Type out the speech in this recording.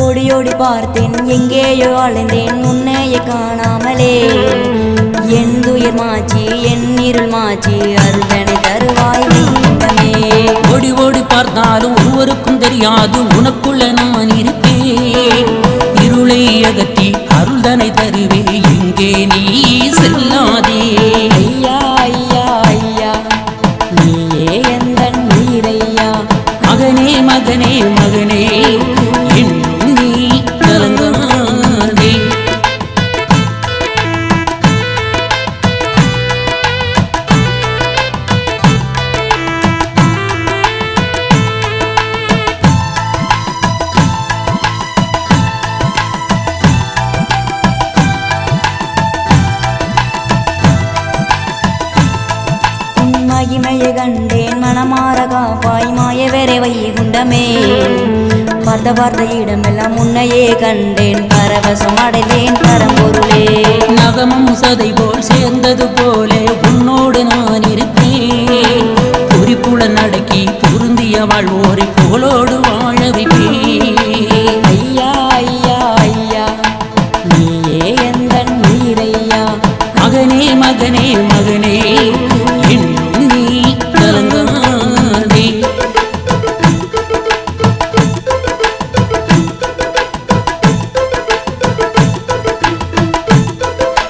ஓடி ஓடி பார்த்தேன். எங்கேயோ அலைந்தேன். உன்னைய காணாமலே. என் துயர் மாச்சி என் இருள் மாச்சி அருள்தனை தருவாய் நீங்கமே ஓடி ஓடி பார்த்தாலும் ஒருவருக்கும் தெரியாது. உனக்குள்ள நான் இருப்பேன். இருளை அகற்றி அருள்தனை தருவே. எங்கே நீ செல்லாதே. ஐயா ஐயா ஐயா. நீயே மகிமையை கண்டேன். மனமாற காப்பாய் மாய வெறவை குண்டமே பார்த்த பார்த்த இடமெல்லாம் உன்னையே கண்டேன். பரவசம் அடைந்தேன் பரம்பொருளே. நகமும் சதை போல் சேர்ந்தது போலே உன்னோடு நான் இருப்பேன். குறிப்புல நடக்கி பொருந்திய வாழ்வோரை புகழோடு வாழ வைப்பேன். ஐயா ஐயா ஐயா நீயே எந்த நீரையா மகனே மகனே